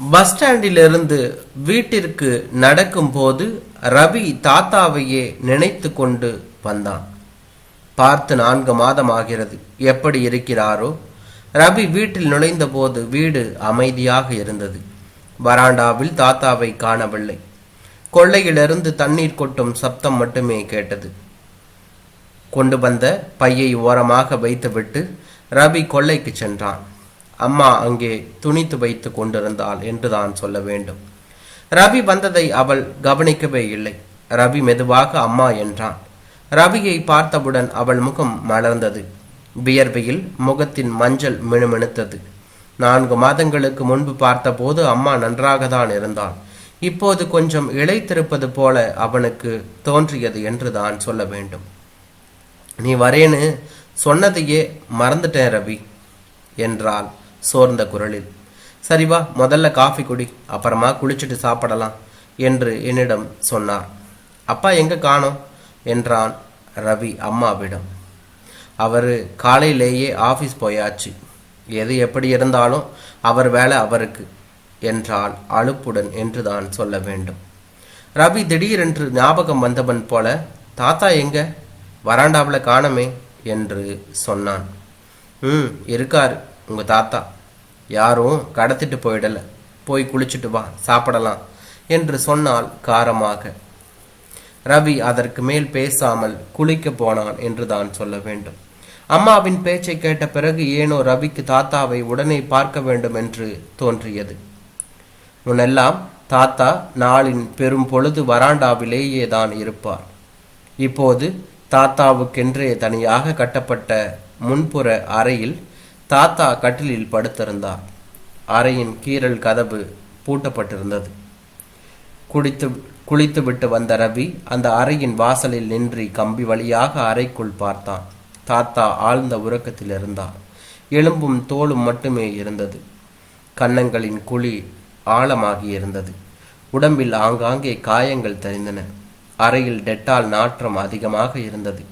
Bus ஸ்டாண்டிலிருந்து வீட்டிற்கு நடக்கும்போது ரவி தாத்தாவையே நினைத்து கொண்டு வந்தான். பார்த்து நான்கு மாதம் ஆகிறது எப்படி இருக்கிறாரோ? ரவி வீட்டில் நுழைந்தபோது வீடு அமைதியாக இருந்தது. வராண்டாவில் தாத்தாவை காணவில்லை. கொள்ளையிலிருந்து தண்ணீர் கொட்டும் சப்தம் மட்டுமே கேட்டது. கொண்டு வந்த பையை ஓரமாக வைத்துவிட்டு ரவி கொள்ளைக்கு சென்றான். அம்மா அங்கே துணித்து வைத்து கொண்டிருந்தாள் என்றுதான் சொல்ல வேண்டும். ரவி வந்ததை அவள் கவனிக்கவே இல்லை. ரவி மெதுவாக அம்மா என்றான். ரவியை பார்த்தவுடன் அவள் முகம் மலர்ந்தது. வியர்வையில் முகத்தின் மஞ்சள் மினுமினுத்தது. நான்கு மாதங்களுக்கு முன்பு பார்த்தபோது அம்மா நன்றாகத்தான் இருந்தாள். இப்போது கொஞ்சம் இழைத்திருப்பது போல அவனுக்கு தோன்றியது என்றுதான் சொல்ல வேண்டும். நீ வரேன்னு சொன்னதையே மறந்துட்டேன் ரவி என்றாள். சோர்ந்த குரலில் சரி வா முதல்ல காஃபி குடி அப்புறமா குளிச்சுட்டு சாப்பிடலாம் என்று என்னிடம் சொன்னார். அப்பா எங்க காணோம்? என்றான் ரவி அம்மாவிடம். அவர் காலையிலேயே ஆஃபீஸ் போயாச்சு. எது எப்படி இருந்தாலும் அவர் வேலை அவருக்கு என்றால் அலுப்புடன் என்றுதான் சொல்ல வேண்டும். ரவி திடீரென்று ஞாபகம் வந்தவன் போல தாத்தா எங்க? வராண்டாவில் காணமே என்று சொன்னான். ம் இருக்கார். உங்க தாத்தா. யாரும் கடத்திட்டு போயிடல. போய் குளிச்சுட்டு வா சாப்பிடலாம் என்று சொன்னால் காரமாக. ரவி அதற்கு மேல் பேசாமல் குளிக்க போனான் என்று தான் சொல்ல வேண்டும். அம்மாவின் பேச்சை கேட்ட பிறகு ஏனோ ரவிக்கு தாத்தாவை உடனே பார்க்க வேண்டும் என்று தோன்றியது. முன்னெல்லாம் தாத்தா நாளின் பெரும் பொழுது வராண்டாவிலேயே தான் இருப்பார். இப்போது தாத்தாவுக்கென்றே தனியாக கட்டப்பட்ட முன்புற அறையில் தாத்தா கட்டிலில் படுத்திருந்தார். அறையின் கீறல் கதவு பூட்டப்பட்டிருந்தது. குடித்து குளித்துவிட்டு வந்த ரவி அந்த அறையின் வாசலில் நின்று கம்பி வழியாக அறைக்குள் பார்த்தான். தாத்தா ஆழ்ந்த உறக்கத்தில் இருந்தார். எலும்பும் தோலும் மட்டுமே இருந்தது. கன்னங்களின் குழி ஆழமாகி இருந்தது உடம்பில் ஆங்காங்கே காயங்கள் தெரிந்தன அறையில் டெட்டால் நாற்றம் அதிகமாக இருந்தது.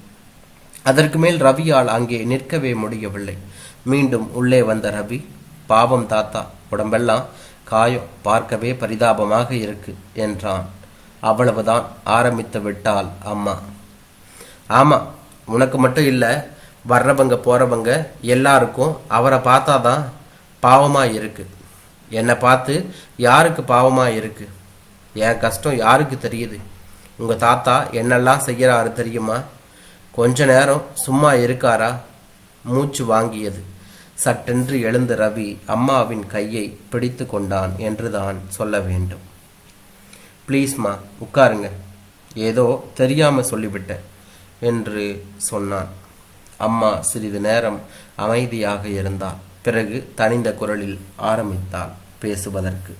அதற்கு மேல் ரவியால் அங்கே நிற்கவே முடியவில்லை. மீண்டும் உள்ளே வந்த ரவி பாவம் தாத்தா உடம்பெல்லாம் காயம் பார்க்கவே பரிதாபமாக இருக்கு என்றான். அவ்வளவுதான் ஆரம்பித்து விட்டாள் அம்மா. ஆமா உனக்கு மட்டும் இல்லை வர்றவங்க போறவங்க எல்லாருக்கும் அவரை பார்த்தாதான் பாவமா இருக்கு. என்னை பார்த்து யாருக்கு பாவமா இருக்கு? என் கஷ்டம் யாருக்கு தெரியுது? உங்க தாத்தா என்னெல்லாம் செய்யறாரு தெரியுமா? கொஞ்ச நேரம் சும்மா இருக்காரா? மூச்சு வாங்கியது. சட்டென்று எழுந்த ரவி அம்மாவின் கையை பிடித்து கொண்டான் என்றுதான் சொல்ல வேண்டும். ப்ளீஸ்மா உட்காருங்க. ஏதோ தெரியாம சொல்லிவிட்டேன் என்று சொன்னான். அம்மா சிறிது நேரம் அமைதியாக இருந்தாள். பிறகு தனிந்த குரலில் ஆரம்பித்தாள் பேசுவதற்கு.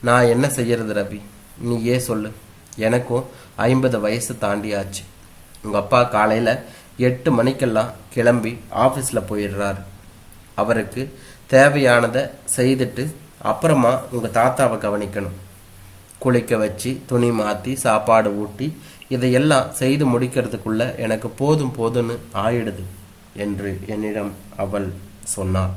நான் என்ன செய்யறது ரவி? நீயே சொல்லு. எனக்கும் ஐம்பது வயசு தாண்டியாச்சு. உங்கள் அப்பா காலையில் எட்டு மணிக்கெல்லாம் கிளம்பி ஆஃபீஸில் போயிடுறாரு. அவருக்கு தேவையானதை செய்துட்டு அப்புறமா உங்கள் தாத்தாவை கவனிக்கணும். குளிக்க வச்சு துணி மாற்றி சாப்பாடு ஊட்டி இதையெல்லாம் செய்து முடிக்கிறதுக்குள்ள எனக்கு போதும் போதும்னு ஆயிடுது என்று என்னிடம் அவள் சொன்னாள்.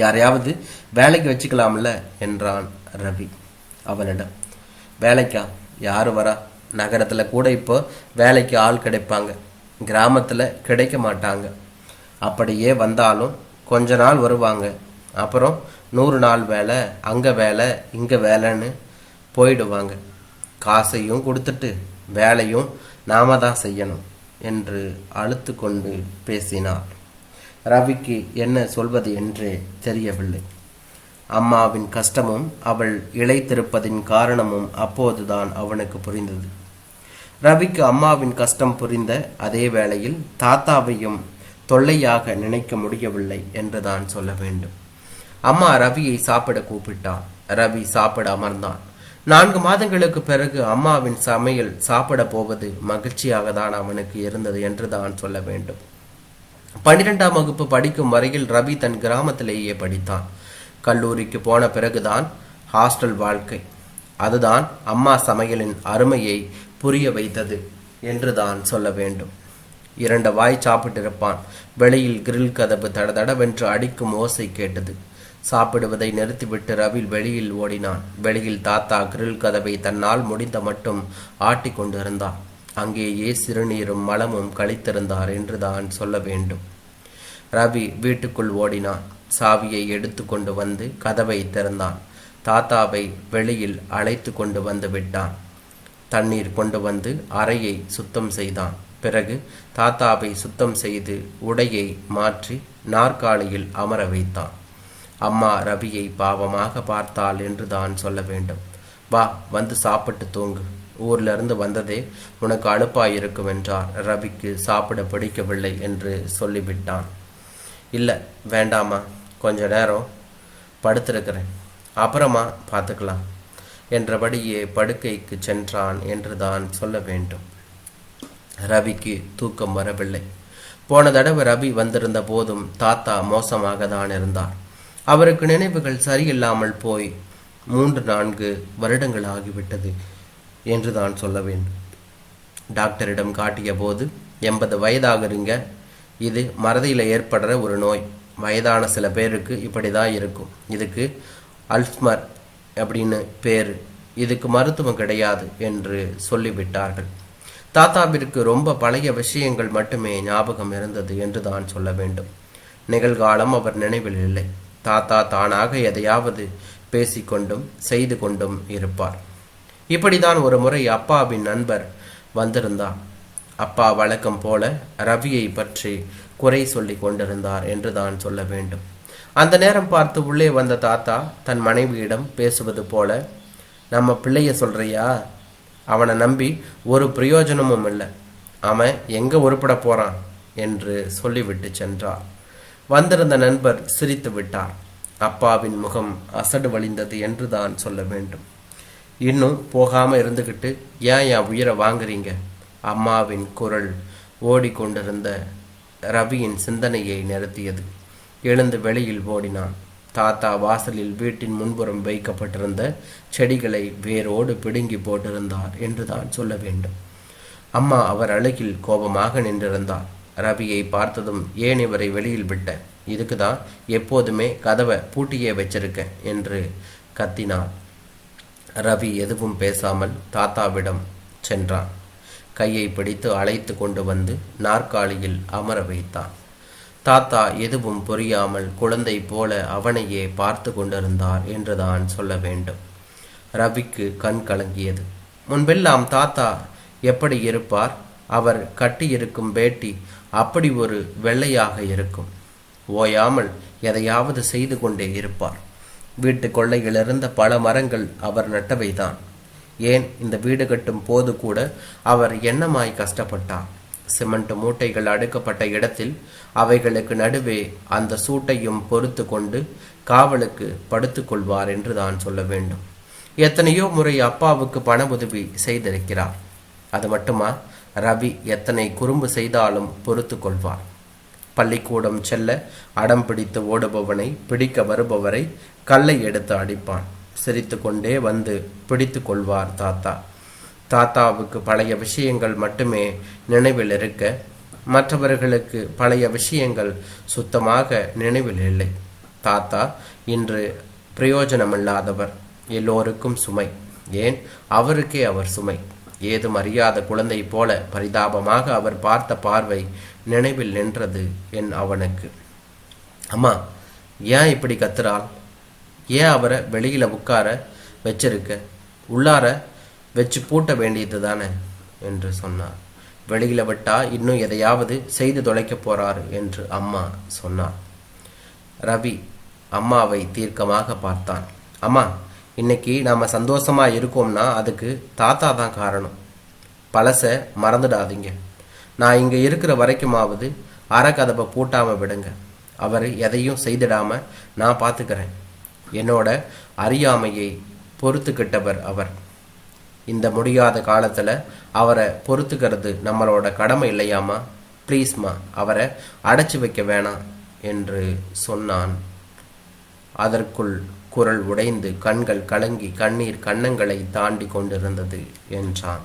யாரையாவது வேலைக்கு வச்சுக்கலாம்ல என்றான் ரவி. அவனிடம் வேலைக்கா யாரு வரா? நகரத்தில் கூட இப்போ வேலைக்கு ஆள் கிடைப்பாங்க. கிராமத்தில் கிடைக்க மாட்டாங்க. அப்படியே வந்தாலும் கொஞ்ச நாள் வருவாங்க. அப்புறம் நூறு நாள் வேலை அங்கே வேலை இங்கே வேலைன்னு போயிடுவாங்க. காசையும் கொடுத்துட்டு வேலையும் நாம தான் செய்யணும் என்று அழுத்து கொண்டு பேசினார். ரவிக்கு என்ன சொல்வது என்றே தெரியவில்லை. அம்மாவின் கஷ்டமும் அவள் இழைத்திருப்பதின் காரணமும் அப்போதுதான் அவனுக்கு புரிந்தது. ரவிக்கு அம்மாவின் கஷ்டம் புரிந்த அதே வேளையில் தாத்தாவையும் தொல்லையாக நினைக்க முடியவில்லை என்றுதான் சொல்ல வேண்டும். அம்மா ரவியை சாப்பிட கூப்பிட்டான். ரவி சாப்பிட அமர்ந்தான். நான்கு மாதங்களுக்கு பிறகு அம்மாவின் சமையல் சாப்பிட போவது மகிழ்ச்சியாக தான் அவனுக்கு இருந்தது என்று தான் சொல்ல வேண்டும். பன்னிரெண்டாம் வகுப்பு படிக்கும் வரையில் ரவி தன் கிராமத்திலேயே படித்தான். கல்லூரிக்கு போன பிறகுதான் ஹாஸ்டல் வாழ்க்கை. அதுதான் அம்மா சமையலின் அருமையை புரிய வைத்தது என்று தான் சொல்ல வேண்டும். இரண்டு வாய் சாப்பிட்டிருப்பான். வெளியில் கிரில் கதவு தடதடவென்று அடிக்கும் ஓசை கேட்டது. சாப்பிடுவதை நிறுத்திவிட்டு ரவி வெளியில் ஓடினான். வெளியில் தாத்தா கிரில் கதவை தன்னால் முடிந்த மட்டும் ஆட்டிக் கொண்டிருந்தார் அங்கேயே சிறுநீரும் மலமும் கழித்திருந்தார் என்று தான் சொல்ல வேண்டும். ரவி வீட்டுக்குள் ஓடினான். சாவியை எடுத்து கொண்டு வந்து கதவை திறந்தான். தாத்தாவை வெளியில் அழைத்து கொண்டு வந்து விட்டான். தண்ணீர் கொண்டு வந்து அறையை சுத்தம் செய்தான். பிறகு தாத்தாவை சுத்தம் செய்து உடையை மாற்றி நாற்காலியில் அமர வைத்தான். அம்மா ரவியை பாவமாக பார்த்தாள் என்று தான் சொல்ல வேண்டும். வா வந்து சாப்பிட்டு தூங்கு. ஊர்லேருந்து வந்ததே உனக்கு அலுப்பாய் இருக்கும் என்றார். ரவிக்கு சாப்பிட பிடிக்கவில்லை என்று சொல்லிவிட்டான். இல்லை வேண்டாமா கொஞ்ச நேரம் படுத்திருக்கிறேன். அப்புறமா பார்த்துக்கலாம். என்றபடியே படுக்கைக்கு சென்றான் என்று தான் சொல்ல வேண்டும். ரவிக்கு தூக்கம் வரவில்லை. போன தடவை ரவி வந்திருந்த போதும் தாத்தா மோசமாக தான் இருந்தார். அவருக்கு நினைவுகள் சரியில்லாமல் போய் மூன்று நான்கு வருடங்கள் ஆகிவிட்டது என்று தான் சொல்ல வேண்டும். டாக்டரிடம் காட்டிய போது எண்பது வயதாகிறீங்க இது மறதியில் ஏற்படுற ஒரு நோய். வயதான சில பேருக்கு இப்படி தான் இருக்கும். இதுக்கு அல்ஸ்மர் அப்படின்னு பேர். இதுக்கு மருத்துவம் கிடையாது என்று சொல்லிவிட்டார்கள். தாத்தாவிற்கு ரொம்ப பழைய விஷயங்கள் மட்டுமே ஞாபகம் இருந்தது என்று தான் சொல்ல வேண்டும். நிகழ்காலம் அவர் நினைவில் இல்லை. தாத்தா தானாக எதையாவது பேசிக்கொண்டும் செய்து கொண்டும் இருப்பார். இப்படிதான் ஒரு முறை அப்பாவின் நண்பர் வந்திருந்தார். அப்பா வழக்கம் போல ரவியை பற்றி குறை சொல்லி கொண்டிருந்தார் என்று தான் சொல்ல வேண்டும். அந்த நேரம் பார்த்து உள்ளே வந்த தாத்தா தன் மனைவியிடம் பேசுவது போல நம்ம பிள்ளைய சொல்றியா? அவனை நம்பி ஒரு பிரயோஜனமும் இல்லை. அவன் எங்க உருப்பட போறான்? என்று சொல்லிவிட்டு சென்றார். வந்திருந்த நண்பர் சிரித்து விட்டார். அப்பாவின் முகம் அசடு வழிந்தது என்று தான் சொல்ல வேண்டும். இன்னும் போகாம இருந்துகிட்டு ஏன் என் உயிரை வாங்குறீங்க? அம்மாவின் குரல் ஓடிக்கொண்டிருந்த ரவியின் சிந்தனையை நிறுத்தியது. எழுந்து வெளியில் ஓடினான். தாத்தா வாசலில் வீட்டின் முன்புறம் வைக்கப்பட்டிருந்த செடிகளை வேரோடு பிடுங்கி போட்டிருந்தார் என்று தான் சொல்ல வேண்டும். அம்மா அவர் அழகில் கோபமாக நின்றிருந்தார். ரவியை பார்த்ததும் ஏன் இவரை வெளியில் விட்ட? இதுக்கு தான் எப்போதுமே கதவை பூட்டியே வச்சிருக்கேன் என்று கத்தினார். ரவி எதுவும் பேசாமல் தாத்தாவிடம் சென்றான். கையை பிடித்து அழைத்து கொண்டு வந்து நாற்காலியில் அமர வைத்தான். தாத்தா எதுவும் புரியாமல் குழந்தை போல அவனையே பார்த்து கொண்டிருந்தார் என்றுதான் சொல்ல வேண்டும். ரவிக்கு கண் கலங்கியது. முன்பெல்லாம் தாத்தா எப்படி இருப்பார்? அவர் கட்டியிருக்கும் வேட்டி அப்படி ஒரு வெள்ளையாக இருக்கும். ஓயாமல் எதையாவது செய்து கொண்டே இருப்பார். வீட்டு கொள்ளையிலிருந்த பல மரங்கள் அவர் நட்டவைதான். ஏன் இந்த வீடு கட்டும் போது கூட அவர் என்னமாய் கஷ்டப்பட்டார்? சிமெண்ட் மூட்டைகள் அடுக்கப்பட்ட இடத்தில் அவைகளுக்கு நடுவே அந்த சூட்டையும் பொறுத்து கொண்டு காவலுக்கு படுத்துக்கொள்வார் என்று தான் சொல்ல வேண்டும். எத்தனையோ முறை அப்பாவுக்கு பண உதவி செய்திருக்கிறார். அது மட்டுமா? ரவி எத்தனை குறும்பு செய்தாலும் பொறுத்து கொள்வார். பள்ளிக்கூடம் செல்ல அடம் பிடித்து ஓடுபவனை பிடிக்க வருபவரை கல்லை எடுத்து அடிப்பான். சிரித்து கொண்டே வந்து பிடித்து கொள்வார் தாத்தா. தாத்தாவுக்கு பழைய விஷயங்கள் மட்டுமே நினைவில் இருக்க மற்றவர்களுக்கு பழைய விஷயங்கள் சுத்தமாக நினைவில் இல்லை. தாத்தா இன்று பிரயோஜனமில்லாதவர் எல்லோருக்கும் சுமை. ஏன்? அவருக்கே அவர் சுமை. ஏதும் அறியாத குழந்தை போல பரிதாபமாக அவர் பார்த்த பார்வை நினைவில் நின்றது என் அவனுக்கு. அம்மா ஏன் இப்படி கத்துறாள்? ஏன் அவரை வெளியில உட்கார வச்சிருக்க? உள்ளார வச்சு பூட்ட வேண்டியது தானே என்று சொன்னார். வெளியில விட்டா இன்னும் எதையாவது செய்து தொலைக்க போறார் என்று அம்மா சொன்னார். ரவி அம்மாவை தீர்க்கமாக பார்த்தான். அம்மா இன்னைக்கு நாம சந்தோஷமா இருக்கோம்னா அதுக்கு தாத்தா தான் காரணம். பழசை மறந்துடாதீங்க. நான் இங்க இருக்கிற வரைக்குமாவது அறக்கதவை பூட்டாம விடுங்க. அவர் எதையும் செய்திடாம நான் பார்த்துக்கிறேன். என்னோட அறியாமையை பொறுத்துக்கிட்டவர் அவர். இந்த முடியாத காலத்தில் அவரை பொறுத்துக்கிறது நம்மளோட கடமை இல்லையாமா ப்ளீஸ்மா அவரை அடைச்சி வைக்க வேணாம் என்று சொன்னான். அதற்குள் குரல் உடைந்து கண்கள் கலங்கி கண்ணீர் கன்னங்களை தாண்டி கொண்டிருந்தது என்றான்.